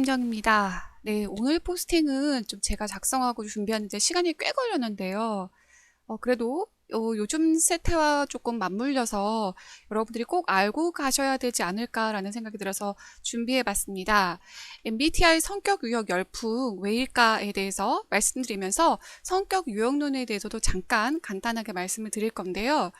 팀장입니다. 네, 오늘 포스팅은 좀 제가 작성하고 준비하는데 시간이 꽤 걸렸는데요. 어, 그래도 어, 요즘 세태와 조금 맞물려서 여러분들이 꼭 알고 가셔야 되지 않을까라는 생각이 들어서 준비해 봤습니다. MBTI 성격 유형 열풍 왜일까에 대해서 말씀드리면서 성격 유형론에 대해서도 잠깐 간단하게 말씀을 드릴 건데요.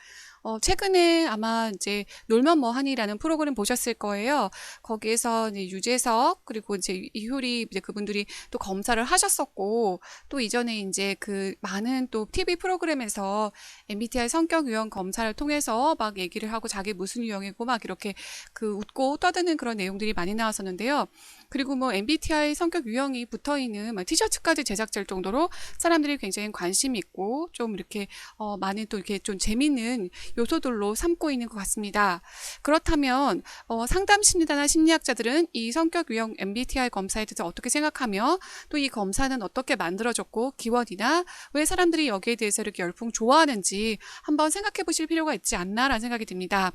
어, 최근에 아마 이제 놀면 뭐하니라는 프로그램 보셨을 거예요. 거기에서 이제 유재석 그리고 이제 이효리 이제 그분들이 또 검사를 하셨었고 또 이전에 이제 그 많은 또 TV 프로그램에서 MBTI 성격 유형 검사를 통해서 막 얘기를 하고 자기 무슨 유형이고 막 이렇게 그 웃고 떠드는 그런 내용들이 많이 나왔었는데요. 그리고 뭐 MBTI 성격 유형이 붙어 있는 막 티셔츠까지 제작될 정도로 사람들이 굉장히 관심 있고 좀 이렇게 어 많은 또 이렇게 좀 재밌는 요소들로 삼고 있는 것 같습니다. 그렇다면 어, 상담 심리다나 심리학자들은 이 성격 유형 MBTI 검사에 대해서 어떻게 생각하며 또 이 검사는 어떻게 만들어졌고 기원이나 왜 사람들이 여기에 대해서 이렇게 열풍 좋아하는지 한번 생각해 보실 필요가 있지 않나라는 생각이 듭니다.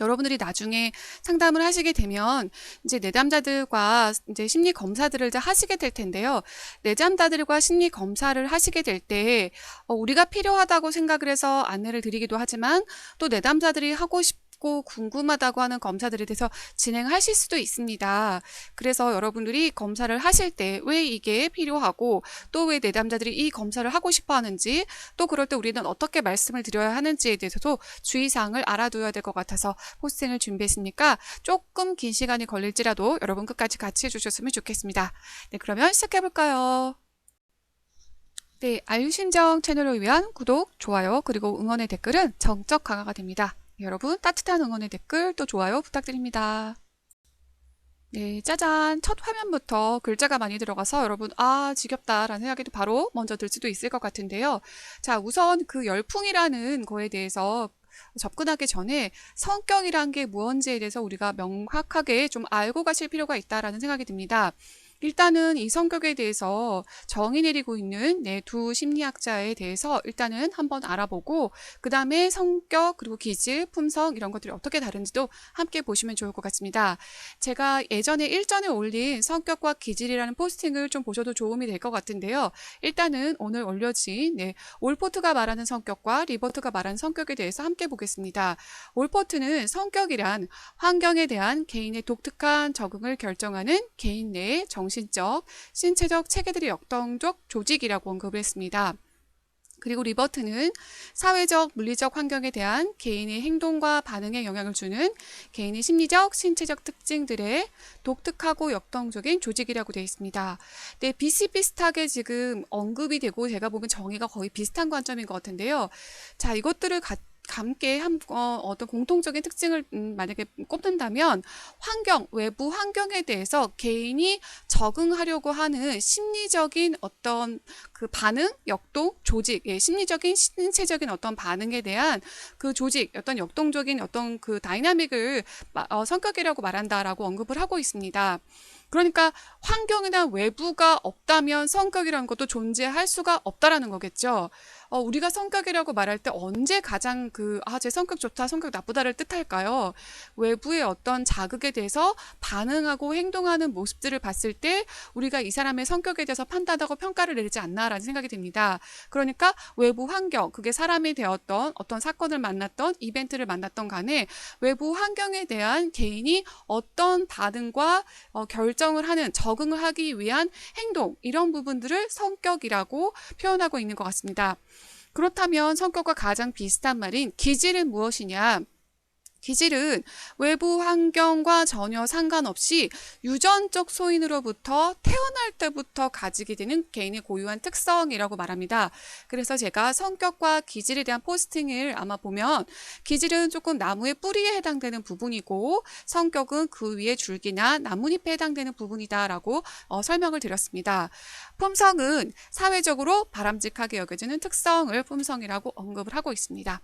여러분들이 나중에 상담을 하시게 되면 이제 내담자들과 이제 심리 검사들을 이제 하시게 될 텐데요. 내담자들과 심리 검사를 하시게 될때 어, 우리가 필요하다고 생각을 해서 안내를 드리기도 하지만 또 내담자들이 하고 싶 고 궁금하다고 하는 검사들에 대해서 진행하실 수도 있습니다. 그래서 여러분들이 검사를 하실 때 왜 이게 필요하고 또 왜 내담자들이 이 검사를 하고 싶어 하는지 또 그럴 때 우리는 어떻게 말씀을 드려야 하는지에 대해서도 주의사항을 알아둬야 될 것 같아서 포스팅을 준비했으니까 조금 긴 시간이 걸릴지라도 여러분 끝까지 같이 해주셨으면 좋겠습니다. 네, 그러면 시작해볼까요? 네, 알유심정 채널을 위한 구독, 좋아요, 그리고 응원의 댓글은 정적 강화가 됩니다. 여러분 따뜻한 응원의 댓글 또 좋아요 부탁드립니다. 네, 짜잔. 첫 화면부터 글자가 많이 들어가서 여러분, 아, 지겹다라는 생각이 바로 먼저 들 수도 있을 것 같은데요. 자, 우선 그 열풍이라는 거에 대해서 접근하기 전에 성격이란 게 무언지에 대해서 우리가 명확하게 좀 알고 가실 필요가 있다라는 생각이 듭니다. 일단은 이 성격에 대해서 정의 내리고 있는 네, 두 심리학자에 대해서 일단은 한번 알아보고 그 다음에 성격 그리고 기질, 품성 이런 것들이 어떻게 다른지도 함께 보시면 좋을 것 같습니다. 제가 예전에 일전에 올린 성격과 기질이라는 포스팅을 좀 보셔도 도움이 될 것 같은데요. 일단은 오늘 올려진 네, 올포트가 말하는 성격과 리버트가 말하는 성격에 대해서 함께 보겠습니다. 올포트는 성격이란 환경에 대한 개인의 독특한 적응을 결정하는 개인 내의 정 정신적, 신체적 체계들의 역동적 조직이라고 언급을 했습니다. 그리고 리버트는 사회적, 물리적 환경에 대한 개인의 행동과 반응에 영향을 주는 개인의 심리적, 신체적 특징들의 독특하고 역동적인 조직이라고 되어 있습니다. 네, 비슷비슷하게 지금 언급이 되고 제가 보면 정의가 거의 비슷한 관점인 것 같은데요. 자, 이것들을 같이 함께 한, 어, 어떤 공통적인 특징을 음, 만약에 꼽는다면 환경, 외부 환경에 대해서 개인이 적응하려고 하는 심리적인 어떤 그 반응, 역동, 조직, 예, 심리적인, 신체적인 어떤 반응에 대한 그 조직, 어떤 역동적인 어떤 그 다이나믹을 어, 성격이라고 말한다라고 언급을 하고 있습니다. 그러니까 환경이나 외부가 없다면 성격이라는 것도 존재할 수가 없다라는 거겠죠. 어, 우리가 성격이라고 말할 때 언제 가장 그, 아, 제 성격 좋다, 성격 나쁘다를 뜻할까요? 외부의 어떤 자극에 대해서 반응하고 행동하는 모습들을 봤을 때 우리가 이 사람의 성격에 대해서 판단하고 평가를 내리지 않나라는 생각이 듭니다. 그러니까 외부 환경, 그게 사람이 되었던 어떤 사건을 만났던 이벤트를 만났던 간에 외부 환경에 대한 개인이 어떤 반응과 어, 결정을 하는 적응을 하기 위한 행동 이런 부분들을 성격이라고 표현하고 있는 것 같습니다. 그렇다면 성격과 가장 비슷한 말인 기질은 무엇이냐? 기질은 외부 환경과 전혀 상관없이 유전적 소인으로부터 태어날 때부터 가지게 되는 개인의 고유한 특성이라고 말합니다. 그래서 제가 성격과 기질에 대한 포스팅을 아마 보면 기질은 조금 나무의 뿌리에 해당되는 부분이고 성격은 그 위에 줄기나 나뭇잎에 해당되는 부분이다라고 어, 설명을 드렸습니다. 품성은 사회적으로 바람직하게 여겨지는 특성을 품성이라고 언급을 하고 있습니다.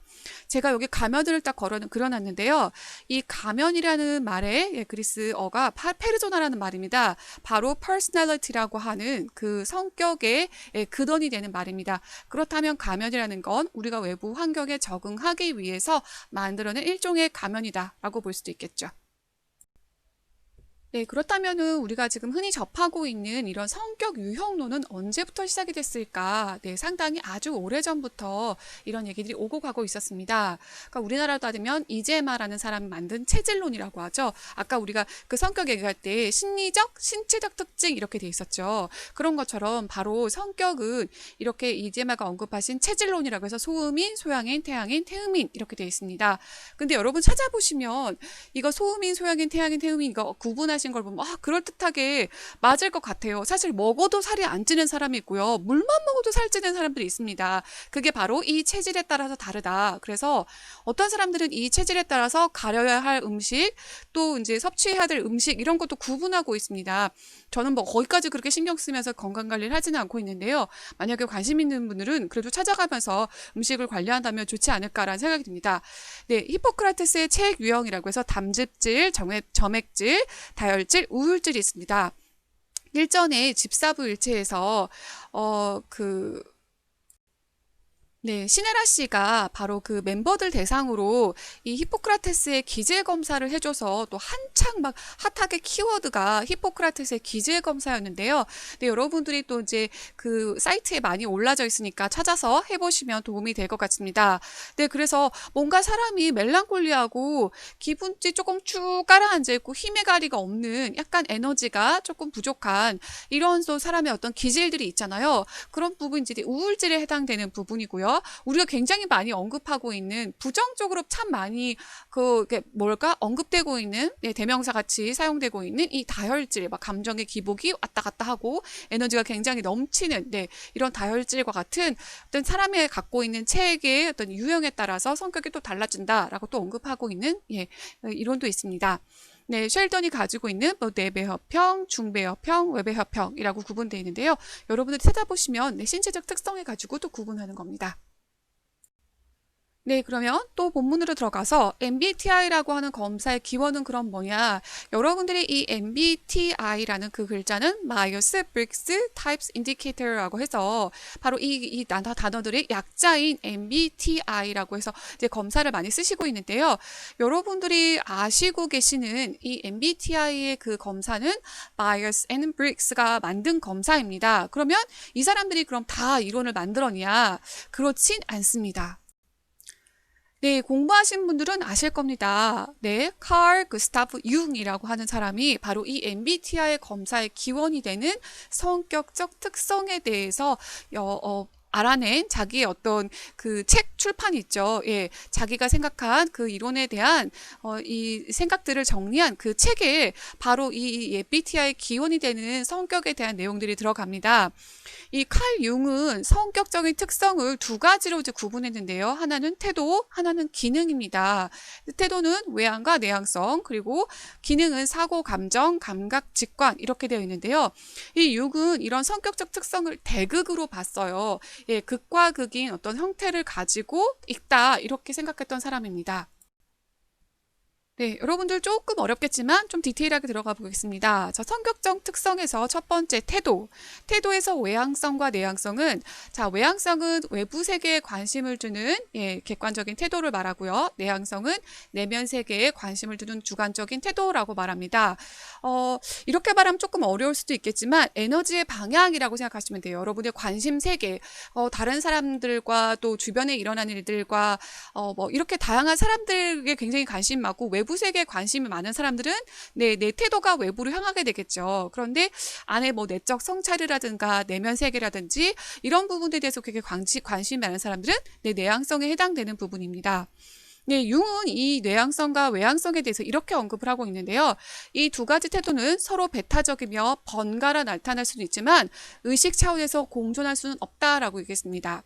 제가 여기 가면을 딱 걸어 그려놨는데 있는데요. 이 가면이라는 말의 예, 그리스어가 페르조나라는 말입니다. 바로 personality라고 하는 그 성격의 예, 근원이 되는 말입니다. 그렇다면 가면이라는 건 우리가 외부 환경에 적응하기 위해서 만들어낸 일종의 가면이다라고 볼 수도 있겠죠. 네, 그렇다면은 우리가 지금 흔히 접하고 있는 이런 성격 유형론은 언제부터 시작이 됐을까? 네, 상당히 아주 오래전부터 이런 얘기들이 오고 가고 있었습니다. 그러니까 우리나라 따지면 이재마라는 사람이 만든 체질론이라고 하죠. 아까 우리가 그 성격 얘기할 때 심리적, 신체적 특징 이렇게 돼 있었죠. 그런 것처럼 바로 성격은 이렇게 이재마가 언급하신 체질론이라고 해서 소음인, 소양인, 태양인, 태음인 이렇게 돼 있습니다. 근데 여러분 찾아보시면 이거 소음인, 소양인, 태양인, 태음인 이거 구분하 신 걸 보면 아, 그럴듯하게 맞을 것 같아요. 사실 먹어도 살이 안 찌는 사람이 있고요. 물만 먹어도 살 찌는 사람들이 있습니다. 그게 바로 이 체질에 따라서 다르다. 그래서 어떤 사람들은 이 체질에 따라서 가려야 할 음식 또 이제 섭취해야 될 음식 이런 것도 구분하고 있습니다. 저는 뭐 거기까지 그렇게 신경 쓰면서 건강 관리를 하지는 않고 있는데요. 만약에 관심 있는 분들은 그래도 찾아가면서 음식을 관리한다면 좋지 않을까라는 생각이 듭니다. 네, 히포크라테스의 책 유형이라고 해서 담즙질, 정액, 점액질, 다혈 질, 우울질이 있습니다. 일전에 집사부 일체에서 어그 네, 신혜라 씨가 바로 그 멤버들 대상으로 이 히포크라테스의 기재 검사를 해줘서 또 한창 막 핫하게 키워드가 히포크라테스의 기재 검사였는데요. 네, 여러분들이 또 이제 그 사이트에 많이 올라져 있으니까 찾아서 해보시면 도움이 될 것 같습니다. 네, 그래서 뭔가 사람이 멜랑콜리하고 기분이 조금 쭉 가라앉아 있고 힘의 가리가 없는 약간 에너지가 조금 부족한 이런 또 사람의 어떤 기질들이 있잖아요. 그런 부분들이 우울질에 해당되는 부분이고요. 우리가 굉장히 많이 언급하고 있는 부정적으로 참 많이 그 뭘까 언급되고 있는 네, 대명사 같이 사용되고 있는 이 다혈질, 막 감정의 기복이 왔다 갔다 하고 에너지가 굉장히 넘치는 네, 이런 다혈질과 같은 어떤 사람의 갖고 있는 체액의 어떤 유형에 따라서 성격이 또 달라진다라고 또 언급하고 있는 예, 이론도 있습니다. 네, 쉘던이 가지고 있는 뭐 내배협형, 중배협형, 외배협형이라고 구분되어 있는데요. 여러분들이 찾아보시면 네, 신체적 특성을 가지고 또 구분하는 겁니다. 네, 그러면 또 본문으로 들어가서 MBTI라고 하는 검사의 기원은 그럼 뭐냐? 여러분들이 이 MBTI라는 그 글자는 마이어스 브릭스 타입스 인디케이터라고 해서 바로 이, 이 단어들이 약자인 MBTI라고 해서 이제 검사를 많이 쓰시고 있는데요. 여러분들이 아시고 계시는 이 MBTI의 그 검사는 마이어스 앤 브릭스가 만든 검사입니다. 그러면 이 사람들이 그럼 다 이론을 만들었냐? 그렇진 않습니다. 네, 공부하신 분들은 아실 겁니다. 네, 칼 그스타프 융이라고 하는 사람이 바로 이 MBTI 검사의 기원이 되는 성격적 특성에 대해서 어, 어, 알아낸 자기의 어떤 그 책 출판 있죠. 예, 자기가 생각한 그 이론에 대한 어, 이 생각들을 정리한 그 책에 바로 이 MBTI 기원이 되는 성격에 대한 내용들이 들어갑니다. 이 칼 융은 성격적인 특성을 두 가지로 이제 구분했는데요. 하나는 태도, 하나는 기능입니다. 태도는 외향과 내향성, 그리고 기능은 사고, 감정, 감각, 직관 이렇게 되어 있는데요. 이 융은 이런 성격적 특성을 대극으로 봤어요. 예, 극과 극인 어떤 형태를 가지고 있다 이렇게 생각했던 사람입니다. 네, 여러분들 조금 어렵겠지만 좀 디테일하게 들어가 보겠습니다. 자, 성격적 특성에서 첫 번째 태도. 태도에서 외향성과 내향성은 자, 외향성은 외부 세계에 관심을 두는 예, 객관적인 태도를 말하고요. 내향성은 내면 세계에 관심을 두는 주관적인 태도라고 말합니다. 어, 이렇게 말하면 조금 어려울 수도 있겠지만 에너지의 방향이라고 생각하시면 돼요. 여러분의 관심 세계, 어, 다른 사람들과 또 주변에 일어나는 일들과 어, 뭐 이렇게 다양한 사람들에게 굉장히 관심 많고 외부 외부 세계에 관심이 많은 사람들은 네, 내 태도가 외부로 향하게 되겠죠. 그런데 안에 뭐 내적 성찰이라든가 내면 세계라든지 이런 부분에 대해서 굉장히 관심, 관심이 많은 사람들은 내 내향성에 해당되는 부분입니다. 네, 융은 이 뇌향성과 외향성에 대해서 이렇게 언급을 하고 있는데요. 이 두 가지 태도는 서로 배타적이며 번갈아 나타날 수는 있지만 의식 차원에서 공존할 수는 없다라고 얘기했습니다.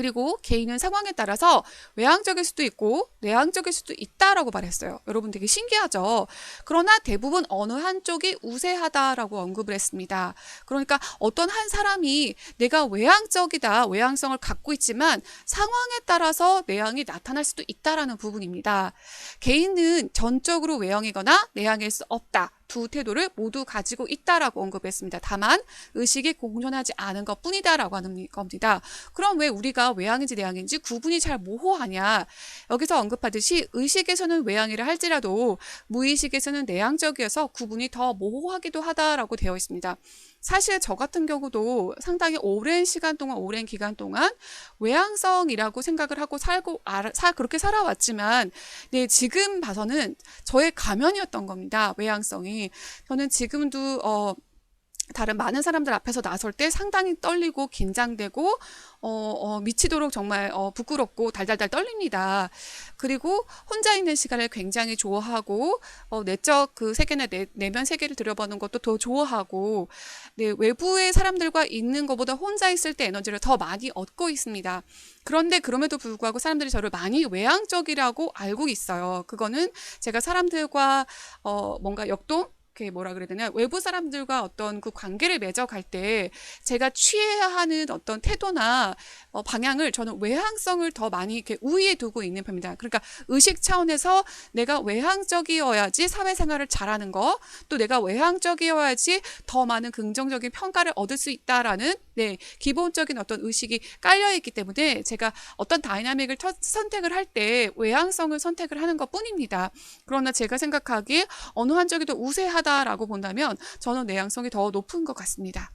그리고 개인은 상황에 따라서 외향적일 수도 있고 내향적일 수도 있다라고 말했어요. 여러분 되게 신기하죠? 그러나 대부분 어느 한쪽이 우세하다라고 언급을 했습니다. 그러니까 어떤 한 사람이 내가 외향적이다, 외향성을 갖고 있지만 상황에 따라서 내향이 나타날 수도 있다라는 부분입니다. 개인은 전적으로 외향이거나 내향일 수 없다. 두 태도를 모두 가지고 있다라고 언급했습니다. 다만 의식이 공존하지 않은 것 뿐이다라고 하는 겁니다. 그럼 왜 우리가 외향인지 내향인지 구분이 잘 모호하냐? 여기서 언급하듯이 의식에서는 외향이라 할지라도 무의식에서는 내향적이어서 구분이 더 모호하기도 하다라고 되어 있습니다. 사실 저 같은 경우도 상당히 오랜 시간 동안 오랜 기간 동안 외향성이라고 생각을 하고 살고 알, 사, 그렇게 살아왔지만 네 지금 봐서는 저의 가면이었던 겁니다 외향성이. 저는 지금도 어 다른 많은 사람들 앞에서 나설 때 상당히 떨리고 긴장되고 어, 어, 미치도록 정말 어, 부끄럽고 달달달 떨립니다. 그리고 혼자 있는 시간을 굉장히 좋아하고 어, 내적 그 세계나 내, 내면 세계를 들여보는 것도 더 좋아하고 네, 외부의 사람들과 있는 것보다 혼자 있을 때 에너지를 더 많이 얻고 있습니다. 그런데 그럼에도 불구하고 사람들이 저를 많이 외향적이라고 알고 있어요. 그거는 제가 사람들과 어, 뭔가 역동 이렇게 뭐라 그래야 되나 외부 사람들과 어떤 그 관계를 맺어갈 때 제가 취해야 하는 어떤 태도나 어, 방향을 저는 외향성을 더 많이 이렇게 우위에 두고 있는 편입니다. 그러니까 의식 차원에서 내가 외향적이어야지 사회생활을 잘하는 거, 또 내가 외향적이어야지 더 많은 긍정적인 평가를 얻을 수 있다라는 네 기본적인 어떤 의식이 깔려 있기 때문에 제가 어떤 다이나믹을 터, 선택을 할 때 외향성을 선택을 하는 것 뿐입니다. 그러나 제가 생각하기에 어느 한쪽이 더 우세하다 라고 본다면 저는 내향성이 더 높은 것 같습니다.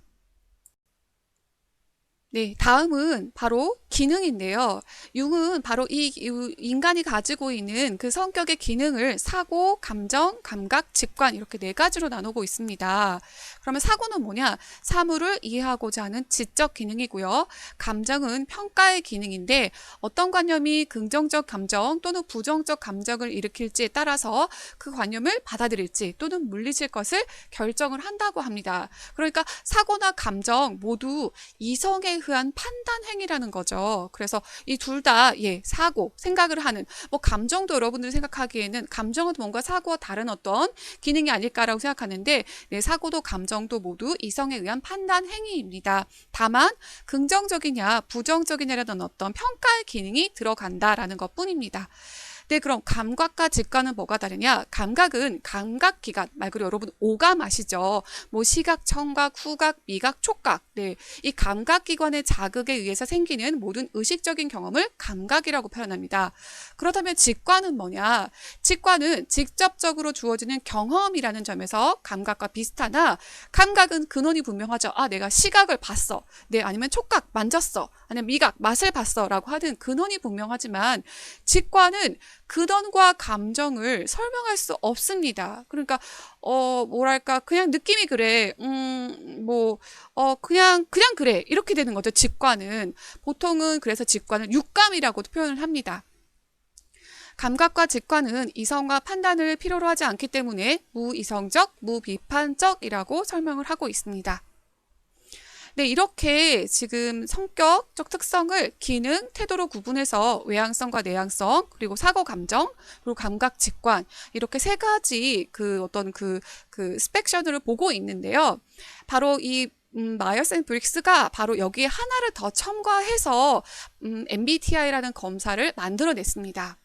네, 다음은 바로 기능인데요. 융은 바로 이 인간이 가지고 있는 그 성격의 기능을 사고, 감정, 감각, 직관 이렇게 네 가지로 나누고 있습니다. 그러면 사고는 뭐냐? 사물을 이해하고자 하는 지적 기능이고요. 감정은 평가의 기능인데 어떤 관념이 긍정적 감정 또는 부정적 감정을 일으킬지에 따라서 그 관념을 받아들일지 또는 물리칠 것을 결정을 한다고 합니다. 그러니까 사고나 감정 모두 이성에 의한 판단 행위라는 거죠. 그래서 이 둘 다 예, 사고, 생각을 하는 뭐 감정도 여러분들이 생각하기에는 감정은 뭔가 사고와 다른 어떤 기능이 아닐까라고 생각하는데 네, 사고도 감정도 모두 이성에 의한 판단 행위입니다. 다만 긍정적이냐 부정적이냐라는 어떤 평가의 기능이 들어간다라는 것뿐입니다. 네, 그럼 감각과 직관은 뭐가 다르냐? 감각은 감각 기관, 말 그대로 여러분 오감 아시죠? 뭐 시각, 청각, 후각, 미각, 촉각. 네, 이 감각 기관의 자극에 의해서 생기는 모든 의식적인 경험을 감각이라고 표현합니다. 그렇다면 직관은 뭐냐? 직관은 직접적으로 주어지는 경험이라는 점에서 감각과 비슷하나 감각은 근원이 분명하죠. 아, 내가 시각을 봤어. 네, 아니면 촉각 만졌어. 아니면 미각 맛을 봤어라고 하는 근원이 분명하지만 직관은 근원과 감정을 설명할 수 없습니다. 그러니까 어 뭐랄까 그냥 느낌이 그래. 음뭐 어 그냥 그냥 그래. 이렇게 되는 거죠. 직관은 보통은 그래서 직관은 육감이라고도 표현을 합니다. 감각과 직관은 이성과 판단을 필요로 하지 않기 때문에 무이성적, 무비판적이라고 설명을 하고 있습니다. 네, 이렇게 지금 성격적 특성을 기능, 태도로 구분해서 외향성과 내향성, 그리고 사고 감정, 그리고 감각 직관 이렇게 세 가지 그 어떤 그, 그 스펙션을 보고 있는데요. 바로 이 음, 마이어스 앤 브릭스가 바로 여기에 하나를 더 첨가해서 음, MBTI라는 검사를 만들어냈습니다.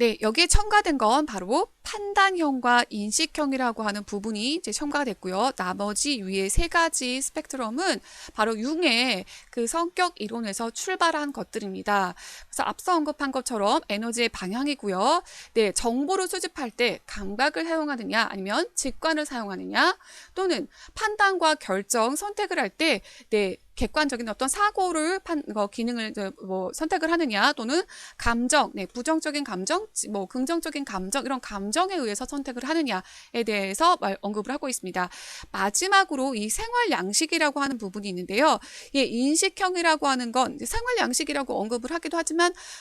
네, 여기에 첨가된 건 바로 판단형과 인식형이라고 하는 부분이 이제 첨가가 됐고요. 나머지 위에 세 가지 스펙트럼은 바로 융의 그 성격 이론에서 출발한 것들입니다. 그래서 앞서 언급한 것처럼 에너지의 방향이고요. 네, 정보를 수집할 때 감각을 사용하느냐 아니면 직관을 사용하느냐 또는 판단과 결정, 선택을 할 때 네, 객관적인 어떤 사고를 판, 어, 기능을 뭐 선택을 하느냐 또는 감정, 네, 부정적인 감정, 뭐 긍정적인 감정 이런 감정에 의해서 선택을 하느냐에 대해서 말, 언급을 하고 있습니다. 마지막으로 이 생활 양식이라고 하는 부분이 있는데요. 예, 인식형이라고 하는 건 생활 양식이라고 언급을 하기도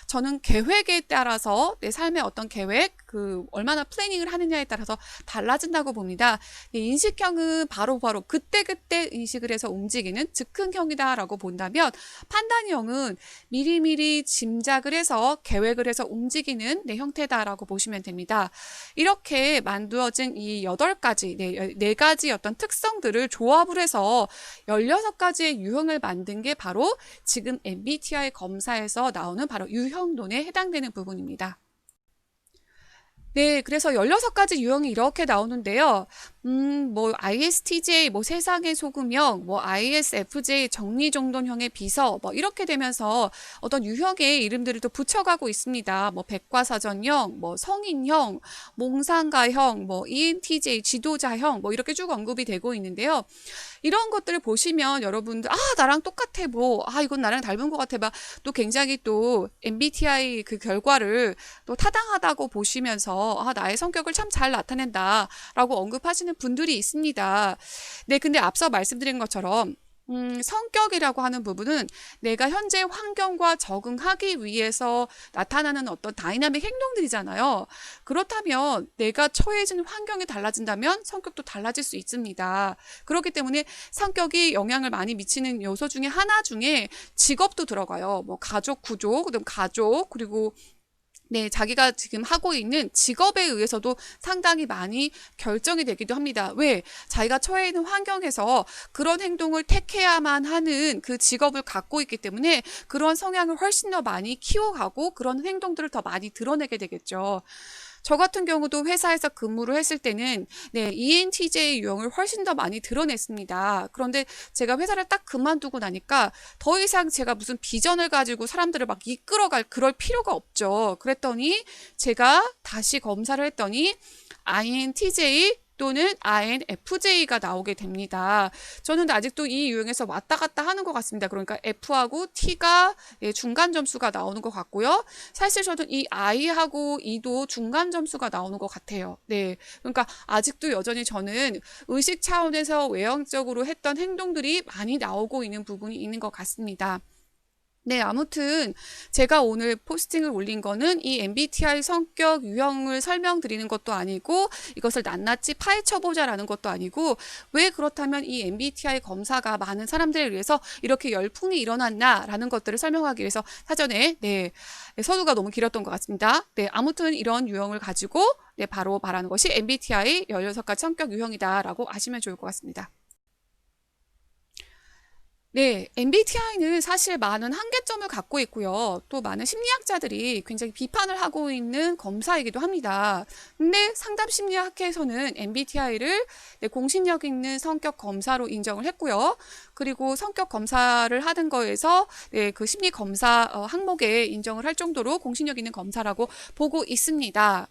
저는 계획에 따라서 내 삶의 어떤 계획, 그 얼마나 플래닝을 하느냐에 따라서 달라진다고 봅니다. 예, 인식형은 바로바로 바로 그때그때 인식을 해서 움직이는 즉흥형 판단형이다라고 본다면 판단형은 미리미리 짐작을 해서 계획을 해서 움직이는 네, 형태다라고 보시면 됩니다. 이렇게 만들어진 이 여덟 가지, 네, 네 가지 어떤 특성들을 조합을 해서 16가지의 유형을 만든 게 바로 지금 MBTI 검사에서 나오는 바로 유형론에 해당되는 부분입니다. 네, 그래서 16가지 유형이 이렇게 나오는데요. 음, 뭐, ISTJ, 뭐, 세상의 소금형, 뭐, ISFJ, 정리정돈형의 비서, 뭐, 이렇게 되면서 어떤 유형의 이름들을 또 붙여가고 있습니다. 뭐, 백과사전형, 뭐, 성인형, 몽상가형, 뭐, ENTJ, 지도자형, 뭐, 이렇게 쭉 언급이 되고 있는데요. 이런 것들을 보시면 여러분들, 아, 나랑 똑같아, 뭐, 아, 이건 나랑 닮은 것 같아, 봐. 또 굉장히 또 MBTI 그 결과를 또 타당하다고 보시면서, 아, 나의 성격을 참 잘 나타낸다, 라고 언급하시는 분들이 있습니다. 네, 근데 앞서 말씀드린 것처럼, 음, 성격이라고 하는 부분은 내가 현재 환경과 적응하기 위해서 나타나는 어떤 다이나믹 행동들이잖아요. 그렇다면 내가 처해진 환경이 달라진다면 성격도 달라질 수 있습니다. 그렇기 때문에 성격이 영향을 많이 미치는 요소 중에 하나 중에 직업도 들어가요. 뭐 가족 구조, 그다음 가족, 그리고 네, 자기가 지금 하고 있는 직업에 의해서도 상당히 많이 결정이 되기도 합니다. 왜? 자기가 처해 있는 환경에서 그런 행동을 택해야만 하는 그 직업을 갖고 있기 때문에 그런 성향을 훨씬 더 많이 키워가고 그런 행동들을 더 많이 드러내게 되겠죠. 저 같은 경우도 회사에서 근무를 했을 때는 네, ENTJ 유형을 훨씬 더 많이 드러냈습니다. 그런데 제가 회사를 딱 그만두고 나니까 더 이상 제가 무슨 비전을 가지고 사람들을 막 이끌어갈 그럴 필요가 없죠. 그랬더니 제가 다시 검사를 했더니 INTJ 또는 INFJ가 나오게 됩니다. 저는 아직도 이 유형에서 왔다 갔다 하는 것 같습니다. 그러니까 F하고 T가 예, 중간 점수가 나오는 것 같고요. 사실 저는 이 I하고 E도 중간 점수가 나오는 것 같아요. 네. 그러니까 아직도 여전히 저는 의식 차원에서 외형적으로 했던 행동들이 많이 나오고 있는 부분이 있는 것 같습니다. 네, 아무튼 제가 오늘 포스팅을 올린 거는 이 MBTI 성격 유형을 설명드리는 것도 아니고 이것을 낱낱이 파헤쳐보자라는 것도 아니고 왜 그렇다면 이 MBTI 검사가 많은 사람들에 의해서 이렇게 열풍이 일어났나라는 것들을 설명하기 위해서 사전에 네, 서두가 너무 길었던 것 같습니다. 네, 아무튼 이런 유형을 가지고 네, 바로 말하는 것이 MBTI 16가지 성격 유형이다라고 아시면 좋을 것 같습니다. 네, MBTI는 사실 많은 한계점을 갖고 있고요. 또 많은 심리학자들이 굉장히 비판을 하고 있는 검사이기도 합니다. 근데 상담 심리학회에서는 MBTI를 네, 공신력 있는 성격 검사로 인정을 했고요. 그리고 성격 검사를 하는 거에서 네, 그 심리 검사 어, 항목에 인정을 할 정도로 공신력 있는 검사라고 보고 있습니다.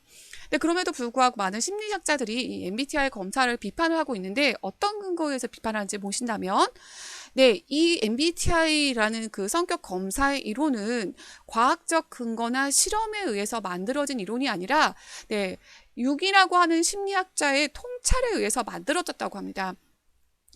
네, 그럼에도 불구하고 많은 심리학자들이 이 MBTI 검사를 비판을 하고 있는데 어떤 근거에서 비판하는지 보신다면 네, 이 MBTI라는 그 성격 검사의 이론은 과학적 근거나 실험에 의해서 만들어진 이론이 아니라 네, 육이라고 하는 심리학자의 통찰에 의해서 만들어졌다고 합니다.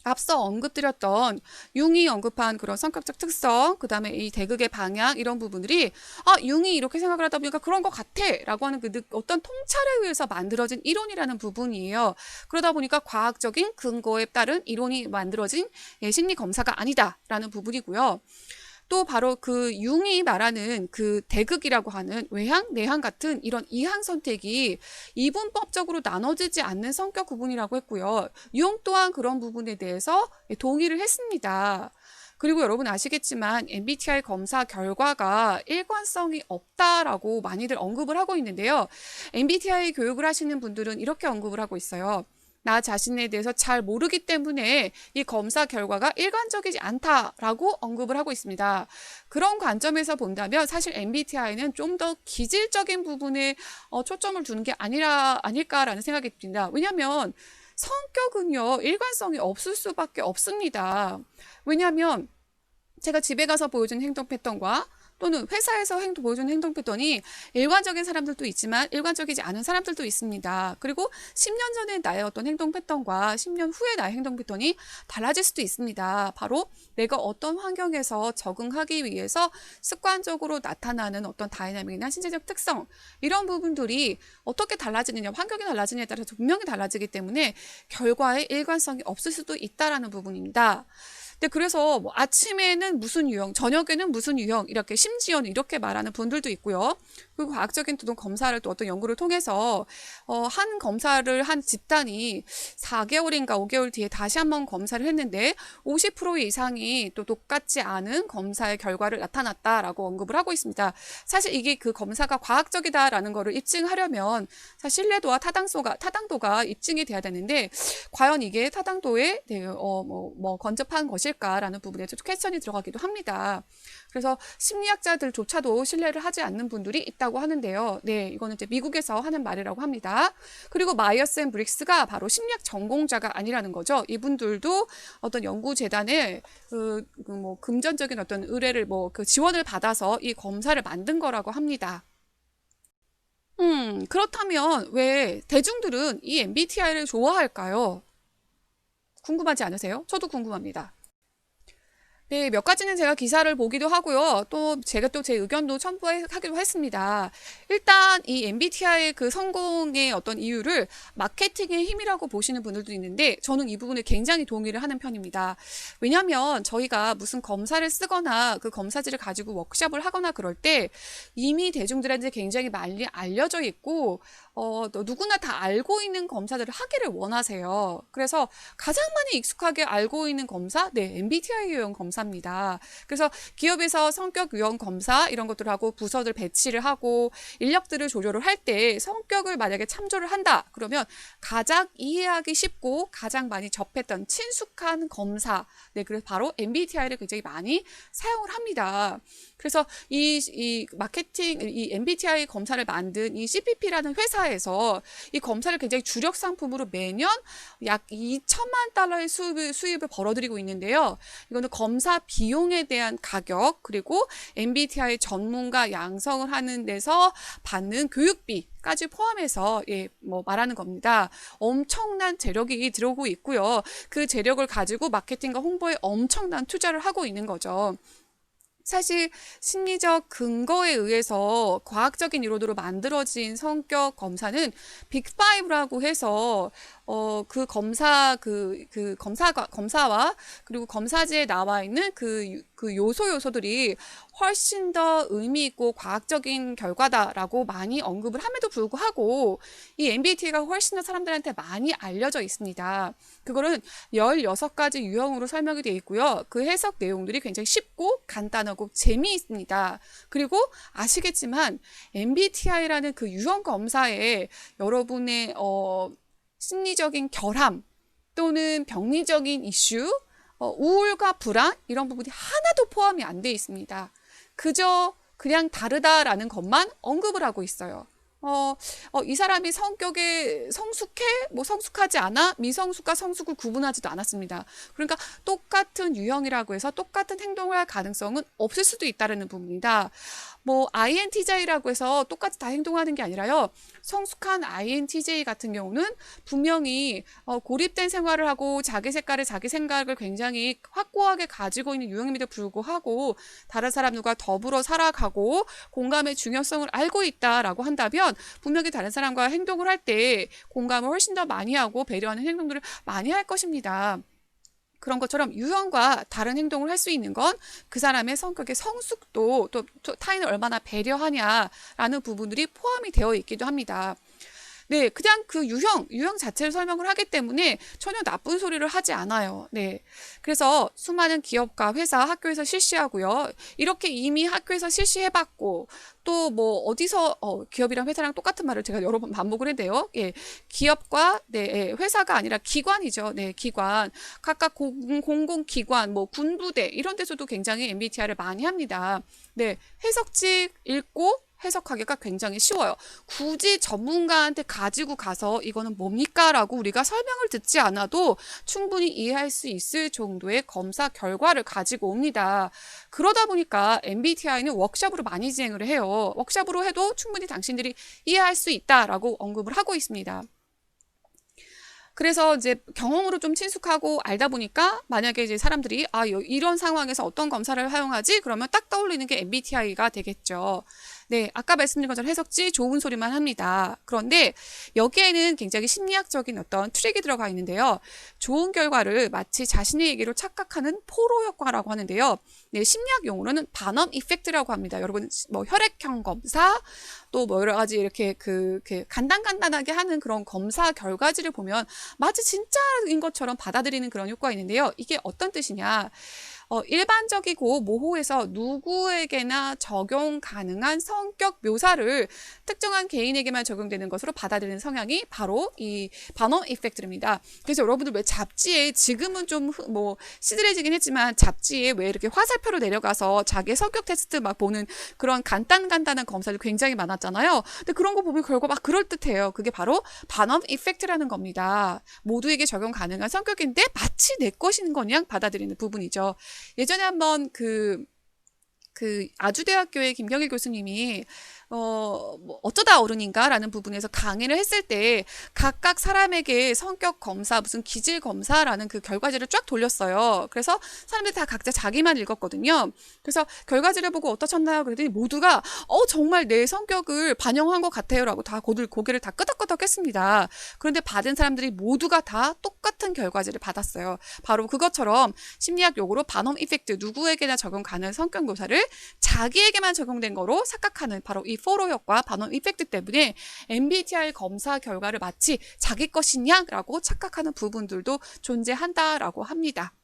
앞서 언급드렸던 융이 언급한 그런 성격적 특성, 그 다음에 이 대극의 방향 이런 부분들이 아 융이 이렇게 생각을 하다 보니까 그런 것 같아라고 하는 그 어떤 통찰에 의해서 만들어진 이론이라는 부분이에요. 그러다 보니까 과학적인 근거에 따른 이론이 만들어진 예, 심리 검사가 아니다라는 부분이고요. 또 바로 그 융이 말하는 그 대극이라고 하는 외향, 내향 같은 이런 이항 선택이 이분법적으로 나눠지지 않는 성격 구분이라고 했고요. 융 또한 그런 부분에 대해서 동의를 했습니다. 그리고 여러분 아시겠지만 MBTI 검사 결과가 일관성이 없다라고 많이들 언급을 하고 있는데요. MBTI 교육을 하시는 분들은 이렇게 언급을 하고 있어요. 나 자신에 대해서 잘 모르기 때문에 이 검사 결과가 일관적이지 않다라고 언급을 하고 있습니다. 그런 관점에서 본다면 사실 MBTI는 좀 더 기질적인 부분에 어, 초점을 두는 게 아니라 아닐까라는 생각이 듭니다. 왜냐하면 성격은요 일관성이 없을 수밖에 없습니다. 왜냐하면 제가 집에 가서 보여준 행동 패턴과 또는 회사에서 행동 보여주는 행동 패턴이 일관적인 사람들도 있지만 일관적이지 않은 사람들도 있습니다. 그리고 10년 전에 나의 어떤 행동 패턴과 10년 후에 나의 행동 패턴이 달라질 수도 있습니다. 바로 내가 어떤 환경에서 적응하기 위해서 습관적으로 나타나는 어떤 다이나믹이나 신체적 특성 이런 부분들이 어떻게 달라지느냐 환경이 달라지느냐에 따라서 분명히 달라지기 때문에 결과에 일관성이 없을 수도 있다라는 부분입니다. 근데 그래서 뭐 아침에는 무슨 유형, 저녁에는 무슨 유형 이렇게 심지어는 이렇게 말하는 분들도 있고요. 그리고 과학적인 또 검사를 또 어떤 연구를 통해서 어, 한 검사를 한 집단이 4개월인가 5개월 뒤에 다시 한번 검사를 했는데 50% 이상이 또 똑같지 않은 검사의 결과를 나타났다라고 언급을 하고 있습니다. 사실 이게 그 검사가 과학적이다라는 거를 입증하려면 사실 신뢰도와 타당도가 타당도가 입증이 돼야 되는데 과연 이게 타당도에 네, 어, 뭐, 뭐 건접한 것 일까라는 부분에 좀 퀘스천이 들어가기도 합니다. 그래서 심리학자들조차도 신뢰를 하지 않는 분들이 있다고 하는데요. 네, 이거는 이제 미국에서 하는 말이라고 합니다. 그리고 마이어스 앤 브릭스가 바로 심리학 전공자가 아니라는 거죠. 이분들도 어떤 연구재단에 그, 그 뭐 금전적인 어떤 의뢰를 뭐 그 지원을 받아서 이 검사를 만든 거라고 합니다. 음, 그렇다면 왜 대중들은 이 MBTI를 좋아할까요? 궁금하지 않으세요? 저도 궁금합니다. 네, 몇 가지는 제가 기사를 보기도 하고요. 또 제가 또 제 의견도 첨부하기도 했습니다. 일단 이 MBTI의 그 성공의 어떤 이유를 마케팅의 힘이라고 보시는 분들도 있는데 저는 이 부분에 굉장히 동의를 하는 편입니다. 왜냐하면 저희가 무슨 검사를 쓰거나 그 검사지를 가지고 워크샵을 하거나 그럴 때 이미 대중들한테 굉장히 많이 알려져 있고 어, 누구나 다 알고 있는 검사들을 하기를 원하세요. 그래서 가장 많이 익숙하게 알고 있는 검사, 네, MBTI 유형 검사입니다. 그래서 기업에서 성격 유형 검사 이런 것들을 하고 부서들 배치를 하고 인력들을 조절을 할 때 성격을 만약에 참조를 한다. 그러면 가장 이해하기 쉽고 가장 많이 접했던 친숙한 검사, 네, 그래서 바로 MBTI를 굉장히 많이 사용을 합니다. 그래서 이, 이 마케팅, 이 MBTI 검사를 만든 이 CPP라는 회사에서 이 검사를 굉장히 주력 상품으로 매년 약 2천만 달러의 수입을, 수입을 벌어들이고 있는데요. 이거는 검사 비용에 대한 가격, 그리고 MBTI 전문가 양성을 하는 데서 받는 교육비, 까지 포함해서 예, 뭐 말하는 겁니다. 엄청난 재력이 들어오고 있고요. 그 재력을 가지고 마케팅과 홍보에 엄청난 투자를 하고 있는 거죠. 사실 심리적 근거에 의해서 과학적인 이론으로 만들어진 성격 검사는 빅5라고 해서 어, 그 검사, 그, 그 검사가, 검사와 그리고 검사지에 나와 있는 그, 그 요소 요소들이 훨씬 더 의미 있고 과학적인 결과다라고 많이 언급을 함에도 불구하고 이 MBTI가 훨씬 더 사람들한테 많이 알려져 있습니다. 그거는 16가지 유형으로 설명이 되어 있고요. 그 해석 내용들이 굉장히 쉽고 간단하고 재미있습니다. 그리고 아시겠지만 MBTI라는 그 유형 검사에 여러분의 어, 심리적인 결함 또는 병리적인 이슈, 어, 우울과 불안 이런 부분이 하나도 포함이 안 돼 있습니다. 그저 그냥 다르다라는 것만 언급을 하고 있어요. 어, 어, 이 사람이 성격에 성숙해? 뭐 성숙하지 않아? 미성숙과 성숙을 구분하지도 않았습니다. 그러니까 똑같은 유형이라고 해서 똑같은 행동을 할 가능성은 없을 수도 있다는 부분이다. 뭐 INTJ라고 해서 똑같이 다 행동하는 게 아니라요. 성숙한 INTJ 같은 경우는 분명히 어, 고립된 생활을 하고 자기 색깔을 자기 생각을 굉장히 확고하게 가지고 있는 유형임에도 불구하고 다른 사람들과 더불어 살아가고 공감의 중요성을 알고 있다라고 한다면 분명히 다른 사람과 행동을 할 때 공감을 훨씬 더 많이 하고 배려하는 행동들을 많이 할 것입니다. 그런 것처럼 유형과 다른 행동을 할 수 있는 건 그 사람의 성격의 성숙도 또 타인을 얼마나 배려하냐라는 부분들이 포함이 되어 있기도 합니다. 네, 그냥 그 유형, 유형 자체를 설명을 하기 때문에 전혀 나쁜 소리를 하지 않아요. 네. 그래서 수많은 기업과 회사, 학교에서 실시하고요. 이렇게 이미 학교에서 실시해봤고, 또 뭐 어디서, 어, 기업이랑 회사랑 똑같은 말을 제가 여러 번 반복을 했는데요. 예. 기업과, 네, 예, 회사가 아니라 기관이죠. 네, 기관. 각각 공, 공공기관, 뭐 군부대, 이런 데서도 굉장히 MBTI를 많이 합니다. 네. 해석직 읽고, 해석하기가 굉장히 쉬워요. 굳이 전문가한테 가지고 가서 이거는 뭡니까? 라고 우리가 설명을 듣지 않아도 충분히 이해할 수 있을 정도의 검사 결과를 가지고 옵니다. 그러다 보니까 MBTI는 워크샵으로 많이 진행을 해요. 워크샵으로 해도 충분히 당신들이 이해할 수 있다라고 언급을 하고 있습니다. 그래서 이제 경험으로 좀 친숙하고 알다 보니까 만약에 이제 사람들이 아 이런 상황에서 어떤 검사를 사용하지 그러면 딱 떠올리는 게 MBTI가 되겠죠. 네, 아까 말씀드린 것처럼 해석지 좋은 소리만 합니다. 그런데 여기에는 굉장히 심리학적인 어떤 트릭이 들어가 있는데요. 좋은 결과를 마치 자신의 얘기로 착각하는 포로 효과라고 하는데요. 네, 심리학 용어로는 반엄 이펙트라고 합니다. 여러분, 뭐 혈액형 검사, 또 뭐 여러 가지 이렇게 그, 그 간단간단하게 하는 그런 검사 결과지를 보면 마치 진짜인 것처럼 받아들이는 그런 효과가 있는데요. 이게 어떤 뜻이냐? 어, 일반적이고 모호해서 누구에게나 적용 가능한 성격 묘사를 특정한 개인에게만 적용되는 것으로 받아들이는 성향이 바로 이 반어 이펙트입니다. 그래서 여러분들 왜 잡지에 지금은 좀 뭐 시들해지긴 했지만 잡지에 왜 이렇게 화살표로 내려가서 자기 성격 테스트 막 보는 그런 간단간단한 검사들 굉장히 많았잖아요. 근데 그런 거 보면 결과 막 그럴듯해요. 그게 바로 반어 이펙트라는 겁니다. 모두에게 적용 가능한 성격인데 마치 내 것인 거냥 받아들이는 부분이죠. 예전에 한번 그, 그 아주대학교의 김경일 교수님이 어, 뭐 어쩌다 어른인가라는 부분에서 강의를 했을 때 각각 사람에게 성격 검사, 무슨 기질 검사라는 그 결과지를 쫙 돌렸어요. 그래서 사람들이 다 각자 자기만 읽었거든요. 그래서 결과지를 보고 어떠셨나요? 그랬더니 모두가 어, 정말 내 성격을 반영한 것 같아요라고 다 고들, 고개를 다 끄덕끄덕 했습니다. 그런데 받은 사람들이 모두가 다 똑같은 결과지를 받았어요. 바로 그것처럼 심리학 용어로 반홈 이펙트, 누구에게나 적용 가능한 성격 묘사를 자기에게만 적용된 거로 착각하는 바로 이 포로 효과, 반응 이펙트 때문에 MBTI 검사 결과를 마치 자기 것이냐라고 착각하는 부분들도 존재한다라고 합니다.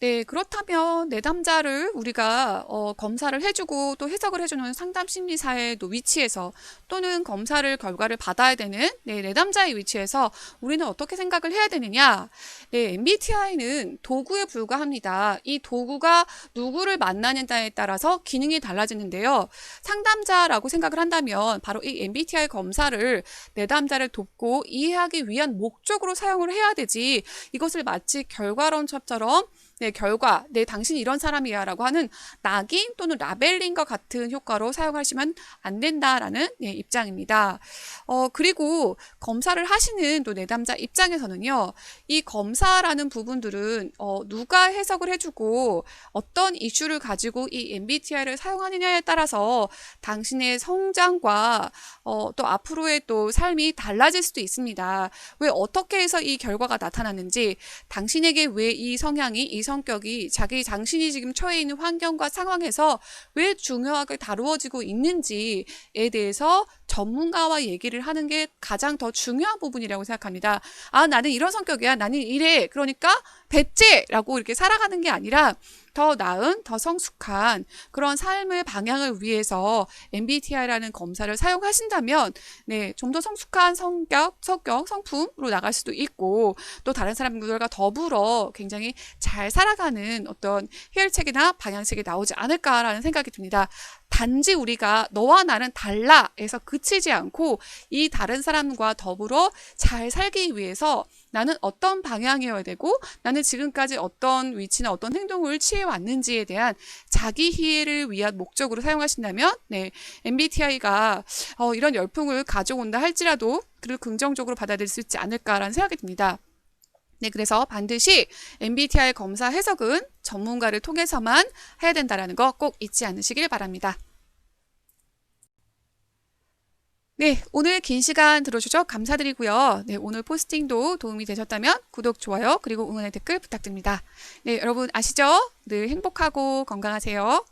네, 그렇다면 내담자를 우리가 어, 검사를 해주고 또 해석을 해주는 상담 심리사의 또 위치에서 또는 검사를 결과를 받아야 되는 네, 내담자의 위치에서 우리는 어떻게 생각을 해야 되느냐? 네, MBTI는 도구에 불과합니다. 이 도구가 누구를 만나느냐에 따라서 기능이 달라지는데요. 상담자라고 생각을 한다면 바로 이 MBTI 검사를 내담자를 돕고 이해하기 위한 목적으로 사용을 해야 되지 이것을 마치 결과론처럼 네, 결과, 네, 당신이 이런 사람이야 라고 하는 낙인 또는 라벨링과 같은 효과로 사용하시면 안 된다라는 네, 입장입니다. 어, 그리고 검사를 하시는 또 내담자 입장에서는요, 이 검사라는 부분들은 어, 누가 해석을 해주고 어떤 이슈를 가지고 이 MBTI를 사용하느냐에 따라서 당신의 성장과 어, 또 앞으로의 또 삶이 달라질 수도 있습니다. 왜 어떻게 해서 이 결과가 나타났는지, 당신에게 왜 이 성향이 이 성격이 자기 당신이 지금 처해 있는 환경과 상황에서 왜 중요하게 다루어지고 있는지에 대해서 전문가와 얘기를 하는 게 가장 더 중요한 부분이라고 생각합니다. 아, 나는 이런 성격이야. 나는 이래. 그러니까 배째라고 이렇게 살아가는 게 아니라 더 나은, 더 성숙한 그런 삶의 방향을 위해서 MBTI라는 검사를 사용하신다면, 네, 좀 더 성숙한 성격, 성격, 성품으로 나갈 수도 있고, 또 다른 사람들과 더불어 굉장히 잘 살아가는 어떤 해결책이나 방향책이 나오지 않을까라는 생각이 듭니다. 단지 우리가 너와 나는 달라 해서 그치지 않고 이 다른 사람과 더불어 잘 살기 위해서 나는 어떤 방향이어야 되고 나는 지금까지 어떤 위치나 어떤 행동을 취해 왔는지에 대한 자기 이해를 위한 목적으로 사용하신다면 네, MBTI가 어, 이런 열풍을 가져온다 할지라도 그를 긍정적으로 받아들일 수 있지 않을까라는 생각이 듭니다. 네, 그래서 반드시 MBTI 검사 해석은 전문가를 통해서만 해야 된다는 거 꼭 잊지 않으시길 바랍니다. 네, 오늘 긴 시간 들어주셔서 감사드리고요. 네, 오늘 포스팅도 도움이 되셨다면 구독, 좋아요, 그리고 응원의 댓글 부탁드립니다. 네, 여러분 아시죠? 늘 행복하고 건강하세요.